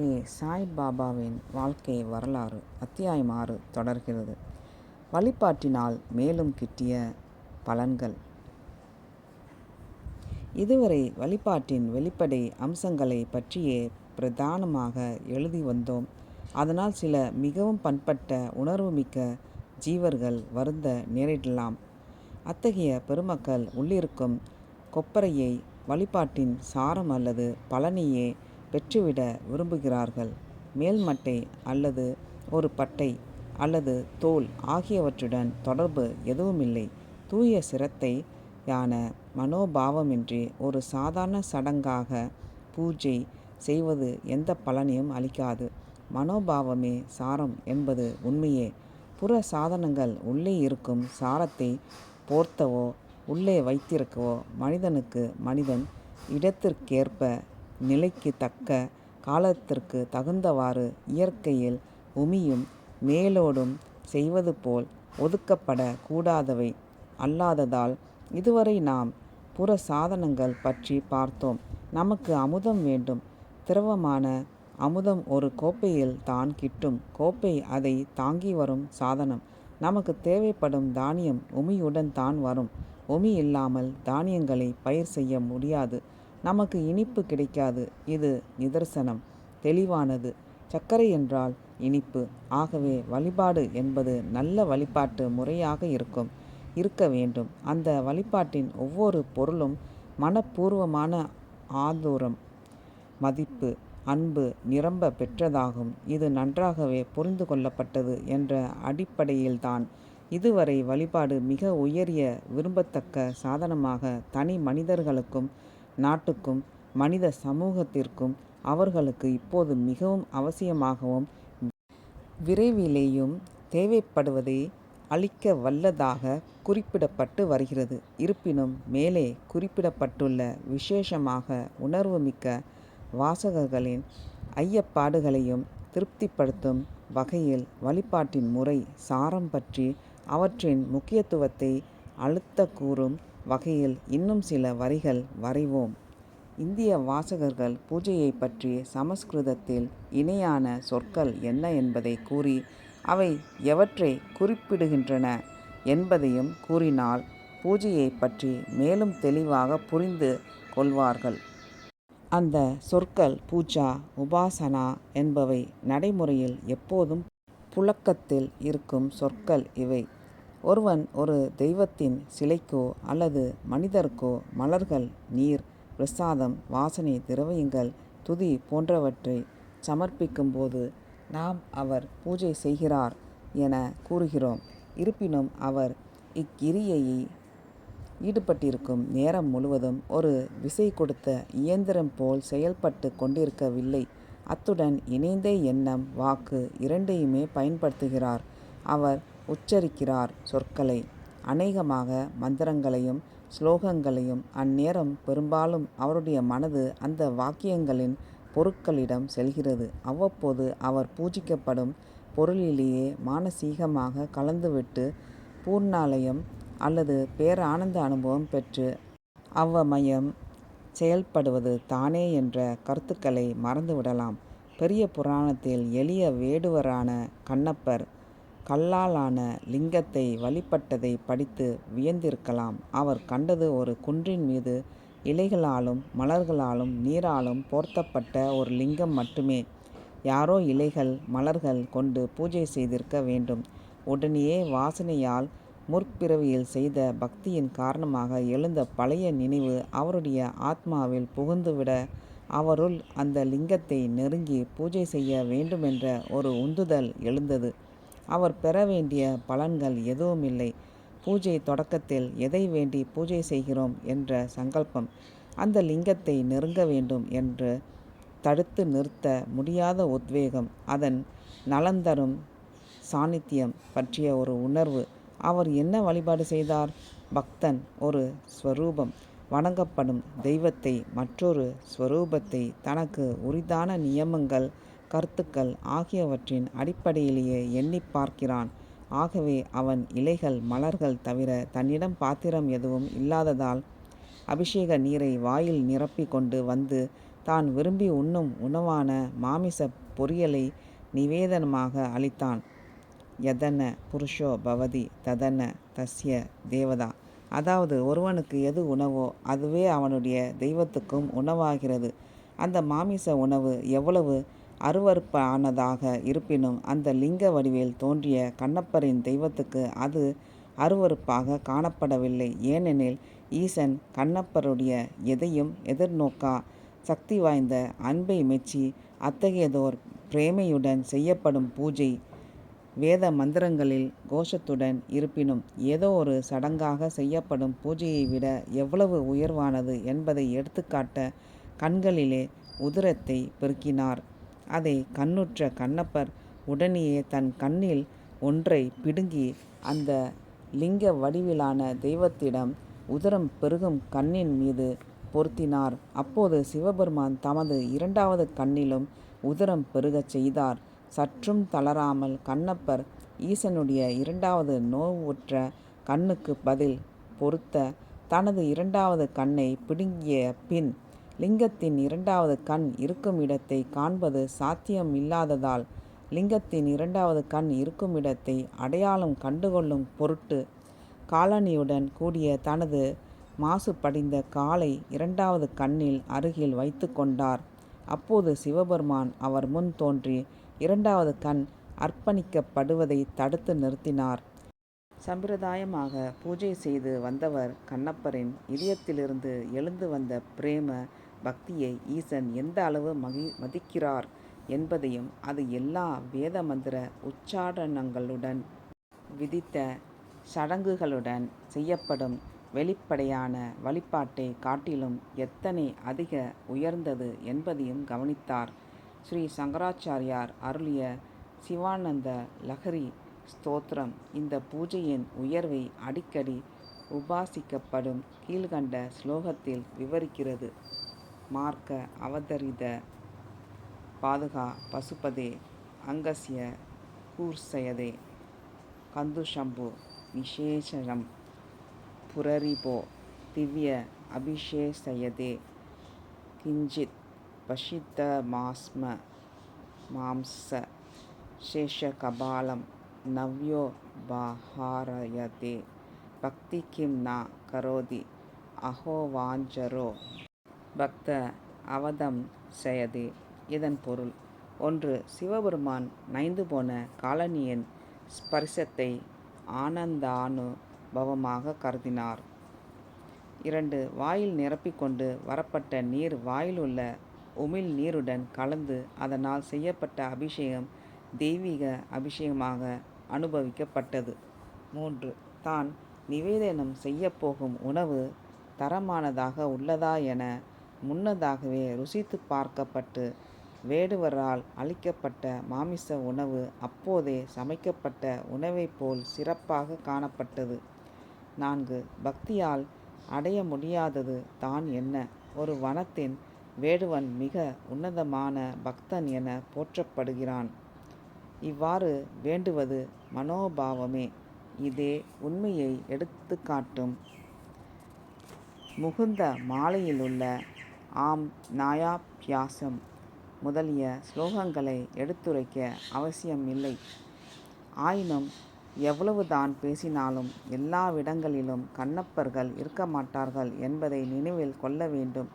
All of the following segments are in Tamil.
ஸ்ரீ சாய் பாபாவின் வாழ்க்கை வரலாறு அத்தியாயம் ஆறு தொடர்கிறது. வழிபாட்டினால் மேலும் கிட்டிய பலன்கள். இதுவரை வழிபாட்டின் வெளிப்படை அம்சங்களை பற்றியே பிரதானமாக எழுதி வந்தோம். அதனால் சில மிகவும் பண்பட்ட உணர்வுமிக்க ஜீவர்கள் வருந்த நேரிடலாம். அத்தகைய பெருமக்கள் உள்ளிருக்கும் கொப்பரையை வழிபாட்டின் சாரம் அல்லது பலனையே பெற்றுவிட விரும்புகிறார்கள். மேல்மட்டை அல்லது ஒரு பட்டை அல்லது தோல் ஆகியவற்றுடன் தொடர்பு எதுவுமில்லை. தூய சிரத்தை யான மனோபாவமின்றி ஒரு சாதாரண சடங்காக பூஜை செய்வது எந்த பலனையும் அளிக்காது. மனோபாவமே சாரம் என்பது உண்மையே. புற சாதனங்கள் உள்ளே இருக்கும் சாரத்தை போர்த்தவோ உள்ளே வைத்திருக்கவோ மனிதனுக்கு மனிதன் இடத்திற்கேற்ப நிலைக்கு தக்க காலத்திற்கு தகுந்தவாறு இயற்கையில் உமியும் மேலோடும் செய்வது போல் ஒதுக்கப்பட கூடாதவை. அல்லாததால் இதுவரை நாம் புற சாதனங்கள் பற்றி பார்த்தோம். நமக்கு அமுதம் வேண்டும். திரவமான அமுதம் ஒரு கோப்பையில் தான் கிட்டும். கோப்பை அதை தாங்கி வரும் சாதனம். நமக்கு தேவைப்படும் தானியம் உமியுடன் தான் வரும். உமி இல்லாமல் தானியங்களை பயிர் செய்ய முடியாது. நமக்கு இனிப்பு கிடைக்காது. இது நிதர்சனம். தெளிவானது. சர்க்கரை என்றால் இனிப்பு. ஆகவே வழிபாடு என்பது நல்ல வழிபாட்டு முறையாக இருக்கும். இருக்க வேண்டும். அந்த வழிபாட்டின் ஒவ்வொரு பொருளும் மனப்பூர்வமான ஆதூரம் மதிப்பு அன்பு நிரம்ப பெற்றதாகும். இது நன்றாகவே புரிந்து கொள்ளப்பட்டது என்ற அடிப்படையில்தான். இதுவரை வழிபாடு மிக உயரிய விரும்பத்தக்க சாதனமாக தனி மனிதர்களுக்கும் நாட்டுக்கும் மனித சமூகத்திற்கும் அவர்களுக்கு இப்போது மிகவும் அவசியமாகவும் விரைவிலேயும் தேவைப்படுவதை அளிக்க வல்லதாக குறிப்பிடப்பட்டு வருகிறது. இருப்பினும் மேலே குறிப்பிடப்பட்டுள்ள விசேஷமாக உணர்வுமிக்க வாசகர்களின் ஐயப்பாடுகளையும் திருப்திப்படுத்தும் வகையில் வழிபாட்டின் முறை சாரம் பற்றி அவற்றின் முக்கியத்துவத்தை அழுத்த கூறும் வகையில் இன்னும் சில வரிகள் வரைவோம். இந்திய வாசகர்கள் பூஜையை பற்றி சமஸ்கிருதத்தில் இணையான சொற்கள் என்ன என்பதை கூறி அவை எவற்றை குறிப்பிடுகின்றன என்பதையும் கூறினால் பூஜையை பற்றி மேலும் தெளிவாக புரிந்து கொள்வார்கள். அந்த சொற்கள் பூஜா உபாசனா என்பவை நடைமுறையில் எப்போதும் புழக்கத்தில் இருக்கும் சொற்கள் இவை. ஒருவன் ஒரு தெய்வத்தின் சிலைக்கோ அல்லது மனிதருக்கோ மலர்கள் நீர் பிரசாதம் வாசனை திரவியங்கள் துதி போன்றவற்றை சமர்ப்பிக்கும்போது நாம் அவர் பூஜை செய்கிறார் என கூறுகிறோம். இருப்பினும் அவர் இக்கிரியையை ஈடுபட்டிருக்கும் நேரம் முழுவதும் ஒரு விசை கொடுத்த இயந்திரம் போல் செயல்பட்டு கொண்டிருக்கவில்லை. அத்துடன் இணைந்த எண்ணம் வாக்கு இரண்டையுமே பயன்படுத்துகிறார். அவர் உச்சரிக்கிறார் சொற்களை. அநேகமாக மந்திரங்களையும் ஸ்லோகங்களையும் அந்நேரம் பெரும்பாலும் அவருடைய மனது அந்த வாக்கியங்களின் பொருட்களிடம் செல்கிறது. அவ்வப்போது அவர் பூஜிக்கப்படும் பொருளிலேயே மானசீகமாக கலந்துவிட்டு பூர்ணாலயம் அல்லது பேரானந்த அனுபவம் பெற்று அவ்வமயம் செயல்படுவது தானே என்ற கருத்துக்களை மறந்துவிடலாம். பெரிய புராணத்தில் எளிய வேடுவரான கண்ணப்பர் கல்லாலான லிங்கத்தை வழிபட்டதை படித்து வியந்திருக்கலாம். அவர் கண்டது ஒரு குன்றின் மீது இலைகளாலும் மலர்களாலும் நீராலும் போர்த்தப்பட்ட ஒரு லிங்கம் மட்டுமே. யாரோ இலைகள் மலர்கள் கொண்டு பூஜை செய்திருக்க வேண்டும். உடனேயே வாசனையால் முற்பிறவியில் செய்த பக்தியின் காரணமாக எழுந்த பழைய நினைவு அவருடைய ஆத்மாவில் புகுந்துவிட அவருள் அந்த லிங்கத்தை நெருங்கி பூஜை செய்ய வேண்டுமென்ற ஒரு உந்துதல் எழுந்தது. அவர் பெற வேண்டிய பலன்கள் எதுவும் இல்லை. பூஜை தொடக்கத்தில் எதை வேண்டி பூஜை செய்கிறோம் என்ற சங்கல்பம் அந்த லிங்கத்தை நெருங்க வேண்டும் என்று தடுத்து நிறுத்த முடியாத உத்வேகம் அதன் நலந்தரும் சாநித்தியம் பற்றிய ஒரு உணர்வு. அவர் என்ன வழிபாடு செய்தார்? பக்தன் ஒரு ஸ்வரூபம் வணங்கப்படும் தெய்வத்தை மற்றொரு ஸ்வரூபத்தை தனக்கு உரிதான நியமங்கள் கருத்துக்கள் ஆகியவற்றின் அடிப்படையிலேயே எண்ணி பார்க்கிறான் ஆகவே அவன் இலைகள் மலர்கள் தவிர தன்னிடம் பாத்திரம் எதுவும் இல்லாததால் அபிஷேக நீரை வாயில் நிரப்பி கொண்டு வந்து தான் விரும்பி உண்ணும் உணவான மாமிசப் பொரியலை நிவேதனமாக அளித்தான். யதன புருஷோ பவதி ததன தஸ்ய தேவதா. அதாவது ஒருவனுக்கு எது உணவோ அதுவே அவனுடைய தெய்வத்துக்கும் உணவாகிறது. அந்த மாமிச உணவு எவ்வளவு அருவருப்பானதாக இருப்பினும் அந்த லிங்க வடிவில் தோன்றிய கண்ணப்பரின் தெய்வத்துக்கு அது அருவருப்பாக காணப்படவில்லை. ஏனெனில் ஈசன் கண்ணப்பருடைய எதையும் எதிர்நோக்கா சக்தி வாய்ந்த அன்பை மெச்சி அத்தகையதோர் பிரேமையுடன் செய்யப்படும் பூஜை வேத மந்திரங்களில் கோஷத்துடன் இருப்பினும் ஏதோ ஒரு சடங்காக செய்யப்படும் பூஜையை விட எவ்வளவு உயர்வானது என்பதை எடுத்துக்காட்ட கண்களிலே உதிரத்தை பெருக்கினார். அதை கண்ணுற்ற கண்ணப்பர் உடனேயே தன் கண்ணில் ஒன்றை பிடுங்கி அந்த லிங்க வடிவிலான தெய்வத்திடம் உதரம் பெருகும் கண்ணின் மீது பொருத்தினார். அப்போது சிவபெருமான் தமது இரண்டாவது கண்ணிலும் உதரம் பெருகச் செய்தார். சற்றும் தளராமல் கண்ணப்பர் ஈசனுடைய இரண்டாவது நோவுற்ற கண்ணுக்குப் பதில் பொருத்த தனது இரண்டாவது கண்ணை பிடுங்கிய பின் லிங்கத்தின் இரண்டாவது கண் இருக்கும் இடத்தை காண்பது சாத்தியம் இல்லாததால் லிங்கத்தின் இரண்டாவது கண் இருக்கும் இடத்தை அடையாளம் கண்டுகொள்ளும் பொருட்டு காலணியுடன் கூடிய தனது மாசு படிந்த காலை இரண்டாவது கண்ணில் அருகில் வைத்து கொண்டார். அப்போது சிவபெருமான் அவர் முன் தோன்றி இரண்டாவது கண் அர்ப்பணிக்கப்படுவதை தடுத்து நிறுத்தினார். சம்பிரதாயமாக பூஜை செய்து வந்தவர் கண்ணப்பரின் இதயத்திலிருந்து எழுந்து வந்த பிரேம பக்தியை ஈசன் எந்த அளவு மதிக்கிறார் என்பதையும் அது எல்லா வேத மந்திர உச்சாரணங்களுடன் விதித்த சடங்குகளுடன் செய்யப்படும் வெளிப்படையான வழிபாட்டைக் காட்டிலும் எத்தனை அதிக உயர்ந்தது என்பதையும் கவனித்தார். ஸ்ரீ சங்கராச்சாரியார் அருளிய சிவானந்த லஹரி ஸ்தோத்திரம் இந்த பூஜையின் உயர்வை அடிக்கடி உபாசிக்கப்படும் கீழ்கண்ட ஸ்லோகத்தில் விவரிக்கிறது. மார்க்க அவதரித பாதுகா பசுபதே அங்கசிய கூர்சயதே. கந்துஷம்பு விசேஷம் புரரிபோ திவ்ய அபிஷேசயதே. கிஞ்சித் பஷித்த பஷிதமாஸ்ம மாம்ஸ சேஷகபாலம் நவ்யோபஹாரயதே பக்தி கிம் ந கரோதி அஹோவாஞ்சரோ பக்த அவதம் செயதி இதன் பொருள் ஒன்று சிவபெருமான் நைந்து போன காலனியின் ஸ்பரிசத்தை ஆனந்தானுபவமாக கருதினார். இரண்டு வாயில் நிரப்பிக்கொண்டு வரப்பட்ட நீர் வாயிலுள்ள உமிழ் நீருடன் கலந்து அதனால் செய்யப்பட்ட அபிஷேகம் தெய்வீக அபிஷேகமாக அனுபவிக்கப்பட்டது. மூன்று தான் நிவேதனம் செய்யப்போகும் உணவு தரமானதாக உள்ளதா என முன்னதாகவே ருசித்துப் பார்க்கப்பட்டு வேடுவரால் அளிக்கப்பட்ட மாமிச உணவு அப்போதே சமைக்கப்பட்ட உணவைப் போல் சிறப்பாக காணப்பட்டது. நான்கு பக்தியால் அடைய முடியாதது தான் என்ன? ஒரு வனத்தின் வேடுவன் மிக உன்னதமான பக்தன் என போற்றப்படுகிறான். இவ்வாறு வேண்டுவது மனோபாவமே. இதே உண்மையை எடுத்துக்காட்டும் முகுந்த மாலையிலுள்ள ஆம் நாயாபியாசம் முதலிய ஸ்லோகங்களை எடுத்துரைக்க அவசியம் இல்லை ஆயினும் எவ்வளவுதான் பேசினாலும் எல்லாவிடங்களிலும் கண்ணப்பர்கள் இருக்க மாட்டார்கள் என்பதை நினைவில் கொள்ள வேண்டும்.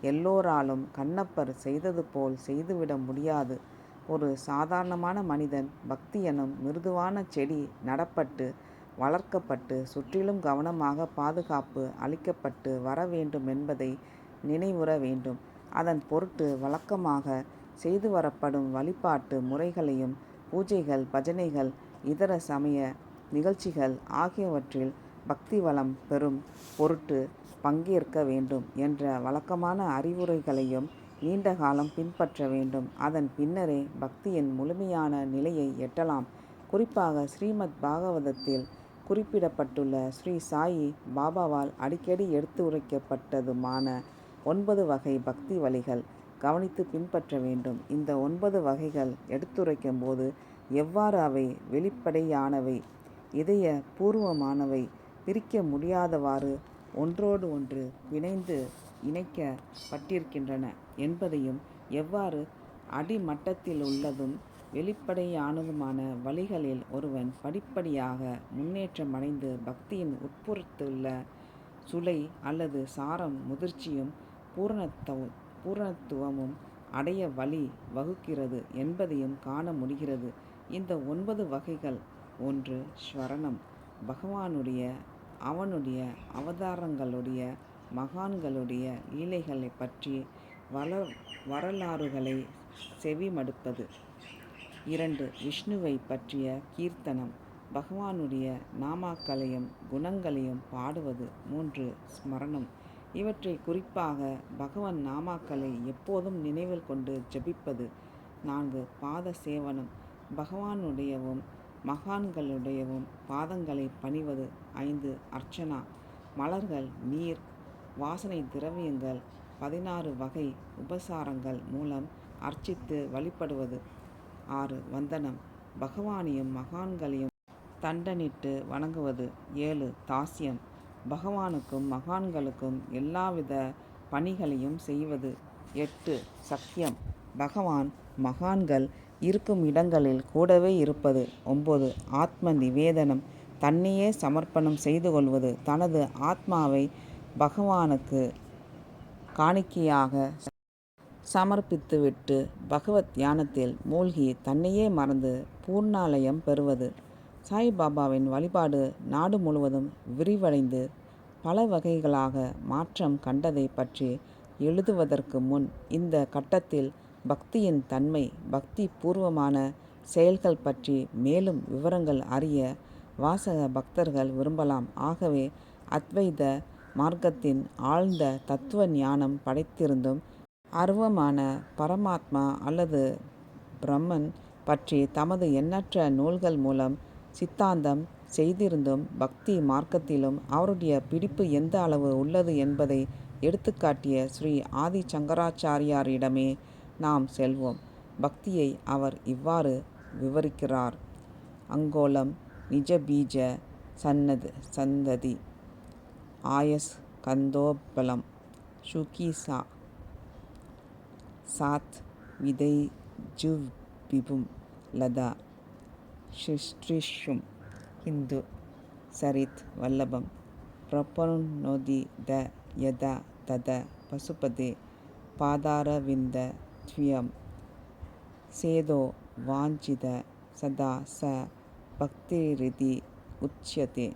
எல்லோராலும் கண்ணப்பர் செய்தது போல் செய்துவிட முடியாது. ஒரு சாதாரணமான மனிதன் பக்தி எனும் மிருதுவான செடி நடப்பட்டு வளர்க்கப்பட்டு சுற்றிலும் கவனமாக பாதுகாப்பு அளிக்கப்பட்டு வர வேண்டுமென்பதை நினைவுற வேண்டும். அதன் பொருட்டு வழக்கமாக செய்து வரப்படும் வழிபாட்டு முறைகளையும் பூஜைகள் பஜனைகள் இதர சமய நிகழ்ச்சிகள் ஆகியவற்றில் பக்தி வளம் பெறும் பொருட்டு பங்கேற்க வேண்டும் என்ற வழக்கமான அறிவுரைகளையும் நீண்ட காலம் பின்பற்ற வேண்டும். அதன் பின்னரே பக்தியின் முழுமையான நிலையை எட்டலாம். குறிப்பாக ஸ்ரீமத் பாகவதத்தில் குறிப்பிடப்பட்டுள்ள ஸ்ரீ சாயி பாபாவால் அடிக்கடி எடுத்து உரைக்கப்பட்டதுமான ஒன்பது வகை பக்தி வழிகள் கவனித்து பின்பற்ற வேண்டும். இந்த ஒன்பது வகைகள் எடுத்துரைக்கும் போது எவ்வாறு அவை வெளிப்படையானவை இதய பூர்வமானவை பிரிக்க முடியாதவாறு ஒன்றோடு ஒன்று பிணைந்து இணைக்கப்பட்டிருக்கின்றன என்பதையும் எவ்வாறு அடிமட்டத்தில் உள்ளதும் வெளிப்படையானதுமான வழிகளில் ஒருவன் படிப்படியாக முன்னேற்றமடைந்து பக்தியின் உட்புறத்துள்ள சுளை அல்லது சாரம் முதிர்ச்சியும் பூரணத்தவும் பூரணத்துவமும் அடைய வழி வகுக்கிறது என்பதையும் காண முடிகிறது. இந்த ஒன்பது வகைகள் ஒன்று ஸ்வரணம் பகவானுடைய அவனுடைய அவதாரங்களுடைய மகான்களுடைய லீலைகளைப் பற்றி வள வரலாறுகளை செவிமடுப்பது. இரண்டு விஷ்ணுவைப் பற்றிய கீர்த்தனம் பகவானுடைய நாமாக்களையும் குணங்களையும் பாடுவது. மூன்று ஸ்மரணம் இவற்றை குறிப்பாக பகவன் நாமாக்களை எப்போதும் நினைவில் கொண்டு ஜபிப்பது. நான்கு பாத சேவனம் பகவானுடையவும் மகான்களுடையவும் பாதங்களை பணிவது. ஐந்து அர்ச்சனா மலர்கள் நீர் வாசனை திரவியங்கள் பதினாறு வகை உபசாரங்கள் மூலம் அர்ச்சித்து வழிபடுவது. ஆறு வந்தனம் பகவானையும் மகான்களையும் தண்டனிட்டு வணங்குவது. ஏழு தாஸ்யம் பகவானுக்கும் மகான்களுக்கும் எல்லாவித பணிகளையும் செய்வது. எட்டு சத்தியம் பகவான் மகான்கள் இருக்கும் இடங்களில் கூடவே இருப்பது. ஒன்பது ஆத்ம நிவேதனம் தன்னையே சமர்ப்பணம் செய்து கொள்வது. தனது ஆத்மாவை பகவானுக்கு காணிக்கையாக சமர்ப்பித்துவிட்டு பகவத் தியானத்தில் மூழ்கி தன்னையே மறந்து பூர்ணாலயம் பெறுவது. சாய்பாபாவின் வழிபாடு நாடு முழுவதும் விரிவடைந்து பல வகைகளாக மாற்றம் கண்டதைப் பற்றி எழுதுவதற்கு முன் இந்த கட்டத்தில் பக்தியின் தன்மை பக்தி பூர்வமான செயல்கள் பற்றி மேலும் விவரங்கள் அறிய வாசக பக்தர்கள் விரும்பலாம். ஆகவே அத்வைத மார்க்கத்தின் ஆழ்ந்த தத்துவ ஞானம் படைத்திருந்தும் அருவமான பரமாத்மா அல்லது பிரம்மன் பற்றி தமது எண்ணற்ற நூல்கள் மூலம் சித்தாந்தம் செய்திருந்தும் பக்தி மார்க்கத்திலும் அவருடைய பிடிப்பு எந்த அளவு உள்ளது என்பதை எடுத்துக்காட்டிய ஸ்ரீ ஆதி சங்கராச்சாரியாரிடமே நாம் செல்வோம். பக்தியை அவர் இவ்வாறு விவரிக்கிறார். அங்கோலம் நிஜபீஜ சந்ததி ஆயஸ் கந்தோபலம் சுகீசா சாத் விதை விதைஜுவிபும் லதா சிருஷ்டிஷும் இந்து சரித் வல்லபம் பிரபுனோதி த யதா தத பசுபதே பாதாரவிந்த த்வயம் சேதோ வாஞ்சித சதா ச பக்திரிதி உச்சியதே.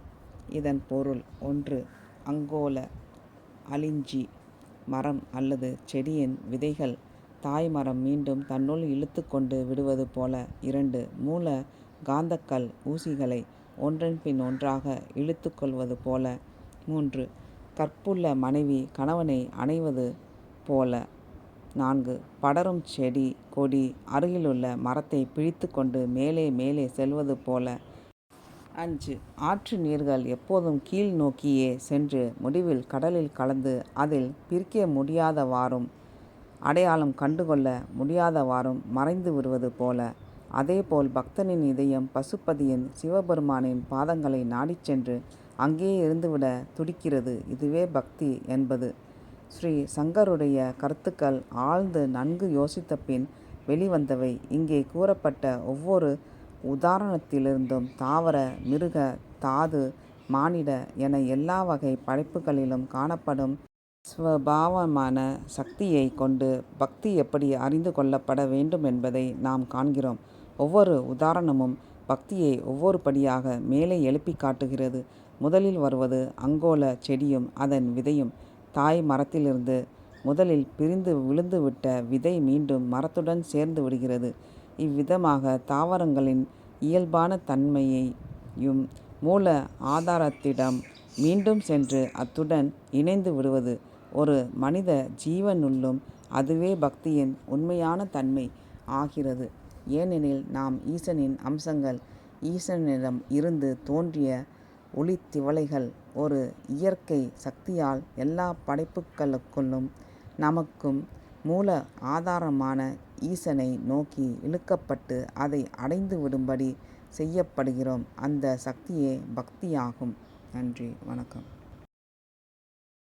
இதன் பொருள் ஒன்று அங்கோல அலிஞ்சி மரம் அல்லது செடியின் விதைகள் தாய்மரம் மீண்டும் தன்னுள் இழுத்து கொண்டு விடுவது போல. இரண்டு மூல காந்தக்கல் ஊசிகளை ஒன்றன்பின் ஒன்றாக இழுத்து கொள்வது போல. மூன்று கற்புள்ள மனைவி கணவனை அணைவது போல. நான்கு படரும் செடி கொடி அருகிலுள்ள மரத்தை பிழித்து கொண்டு மேலே மேலே செல்வது போல. அஞ்சு ஆற்று நீர்கள் எப்போதும் கீழ் நோக்கியே சென்று முடிவில் கடலில் கலந்து அதில் பிரிக்க முடியாதவாறும் அடையாளம் கண்டுகொள்ள முடியாதவாறும் மறைந்து விடுவது போல. அதேபோல் பக்தனின் இதயம் பசுபதியின் சிவபெருமானின் பாதங்களை நாடிச் சென்று அங்கேயே இருந்துவிட துடிக்கிறது. இதுவே பக்தி என்பது. ஸ்ரீ சங்கருடைய கருத்துக்கள் ஆழ்ந்து நன்கு யோசித்தபின் வெளிவந்தவை. இங்கே கூறப்பட்ட ஒவ்வொரு உதாரணத்திலிருந்தும் தாவர மிருக தாது மானிட என எல்லா வகை படைப்புகளிலும் காணப்படும் ஸ்வபாவமான சக்தியைக் கொண்டு பக்தி எப்படி அறிந்து கொள்ளப்பட வேண்டும் என்பதை நாம் காண்கிறோம். ஒவ்வொரு உதாரணமும் பக்தியை ஒவ்வொரு படியாக மேலே எழுப்பி காட்டுகிறது. முதலில் வருவது அங்கோல செடியும் அதன் விதையும். தாய் மரத்திலிருந்து முதலில் பிரிந்து விழுந்துவிட்ட விதை மீண்டும் மரத்துடன் சேர்ந்து விடுகிறது. இவ்விதமாக தாவரங்களின் இயல்பான தன்மையையும் மூல ஆதாரத்திடம் மீண்டும் சென்று அத்துடன் இணைந்து விடுவது ஒரு மனித ஜீவனுள்ளும் அதுவே பக்தியின் உண்மையான தன்மை ஆகிறது. ஏனெனில் நாம் ஈசனின் அம்சங்கள். ஈசனிடம் இருந்து தோன்றிய ஒளித்திவலைகள். ஒரு இயற்கை சக்தியால் எல்லா படைப்புகளுக்குள்ளும் நமக்கும் மூல ஆதாரமான ஈசனை நோக்கி இழுக்கப்பட்டு அதை அடைந்து விடும்படி செய்யப்படுகிறோம். அந்த சக்தியே பக்தியாகும். நன்றி வணக்கம்.